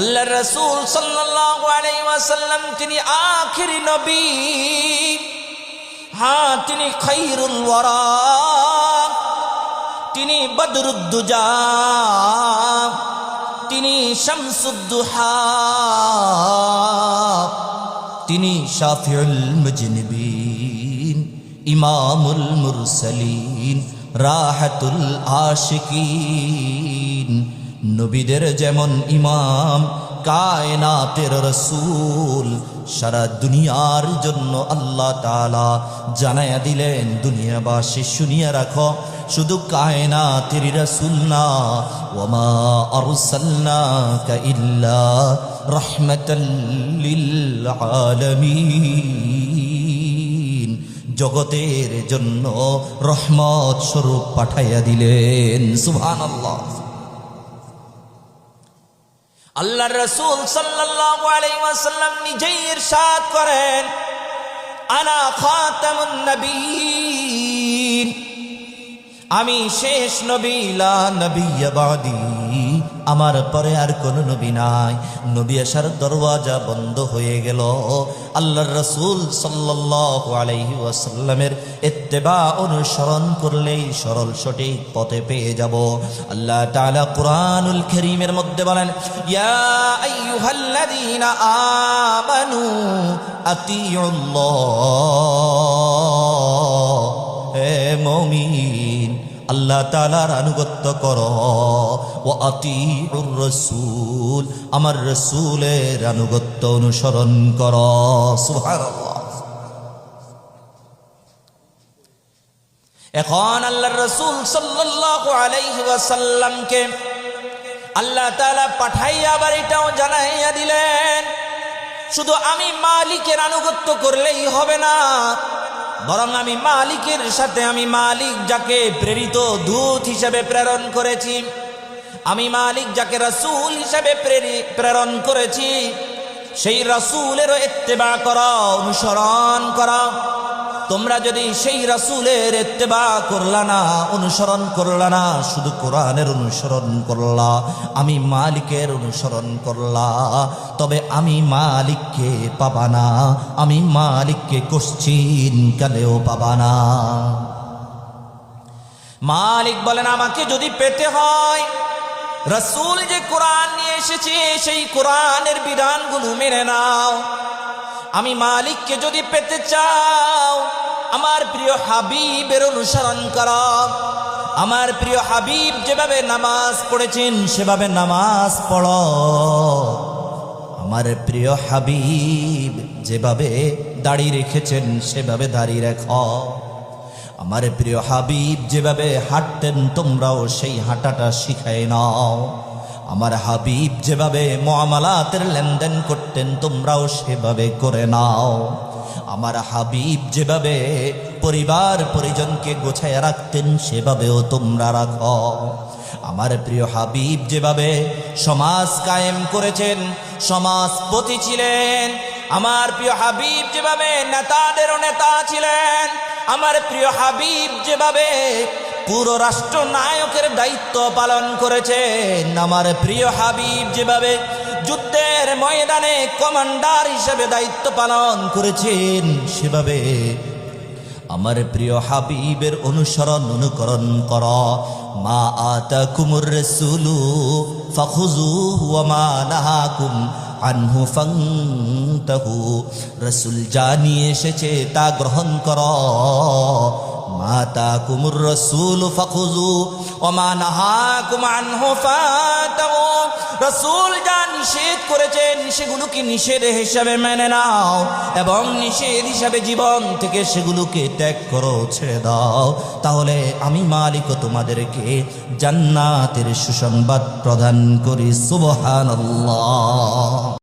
আল্লাহ রসুল ওয়াসাল্লাম তিনি আখিরি নবী। হ্যাঁ তিনি ওয়ারা। তিনি বদরুদ্দুজা। তিনি শামসুদ্দুহা। তিনি শাফিউল মুজনিবিন, ইমামুল মুরসালিন, রাহাতুল আশিকিন। নবীদের যেমন ইমাম, কায়নাতের রসুল, সারা দুনিয়ার জন্য আল্লাহ তালা জানাইয়া দিলেন, দুনিয়াবাসী শুনিয়ে রাখো, শুধু কায়নাতের রসুল না ওমা আরসালনাকা ইল্লা রাহমাতাল লিল আলামিন। জগতের জন্য রহমত স্বরূপ পাঠাইয়া দিলেন, সুবহানাল্লাহ। আল্লাহ রসুল সাল্লাহ আলাইসাল্লাম নিজেই ইরশাদ করেন আনা খাতামুন নবীন আমি শেষ নবী নবিয়্য বাদি আমার পরে আর কোন নবী নাই। নবী আসার দরওয়াজা বন্ধ হয়ে গেল। আল্লাহর রসুল সাল্লাল্লাহু আলাইহি ওয়াসাল্লামের ইত্তেবা অনুসরণ করলেই সরল সঠিক পথে পেয়ে যাব। আল্লাহ তাআলা কুরআনুল কারীমের মধ্যে বলেন, ইয়া আমানু আতিউল্লাহ। হে মমিন আল্লাহ তালার আনুগত্য কর। ও আতিউর রসুল, আমার রসুলের আনুগত্য অনুসরণ কর। এখন আল্লাহ রসুল ওয়াসাল্লামকে আল্লাহ তালা পাঠাইয়া আবার এটাও জানাইয়া দিলেন, শুধু আমি মালিকের আনুগত্য করলেই হবে না বরং আমি মালিকের সাথে, আমি মালিক যাকে প্রেরিত দূত হিসেবে প্রেরণ করেছি, আমি মালিক যাকে রাসূল হিসেবে প্রেরি- প্রেরণ করেছি, সেই রাসূলেরও এত্তেবা করা, অনুসরণ করো তোমরা যদি সেই রাসূলের ইত্তেবা করলা না অনুসরণ করলা না শুধু কোরআনের অনুসরণ করলা, আমি মালিকের অনুসরণ করলা, তবে আমি মালিককে পাবা না আমি মালিককে কোশ্চিন কালেও পাবা না মালিক বলেন, আমাকে যদি পেতে হয়, রসুল যে কোরআন নিয়ে এসেছে, সেই কোরআনের বিধানগুলো মেনে নাও। আমি মালিককে যদি পেতে চাও, আমার প্রিয় হাবিবের অনুসরণ করো। আমার প্রিয় হাবিব যেভাবে নামাজ পড়েছেন, সেভাবে নামাজ পড়। আমার প্রিয় হাবিব যেভাবে দাড়ি রেখেছেন, সেভাবে দাড়ি রেখো। আমার প্রিয় হাবিব যেভাবে হাঁটতেন, তোমরাও সেই হাঁটাটা শিখায় নাও। আমার হাবিব যেভাবে মহামালাতের লেনদেন করতেন, তোমরাও সেভাবে করে নাও। আমার হাবিব যেভাবে পরিবার পরিজনকে গোছায় রাখতেন, সেভাবেও তোমরা রাখো। আমার প্রিয় হাবিব যেভাবে সমাজ কায়েম করেছেন সমাজপতি ছিলেন। আমার প্রিয় হাবিব যেভাবে নেতাদেরও নেতা ছিলেন, আমার প্রিয় হাবিব যেভাবে পুরো রাষ্ট্র নায়কের দায়িত্ব পালন করেছেন আমার প্রিয় হাবিব যেভাবে যুদ্ধের ময়দানে কমান্ডার হিসেবে দায়িত্ব পালন করেছেন, সেভাবে আমার প্রিয় হাবিবের অনুসরণ, অনুকরণ কর। মা আতা কুমুর রসুলু ফখুজু মা নাহাকুম আনহু ফান্তাহু। রসুল যা নিয়ে এসেছে তা গ্রহণ কর। মাতা কুমুর রসুল ফখুজু ওমা নাহাকুম আনহু ফান্তাহু রসুল যা নিষেধ করেছেন সেগুলোকে নিষেধ হিসাবে মেনে নাও এবং নিষেধ হিসাবে জীবন থেকে সেগুলোকে ত্যাগ করো, ছেড়ে দাও। তাহলে আমি মালিক তোমাদেরকে জান্নাতের সুসংবাদ প্রদান করি, সুবহানাল্লাহ।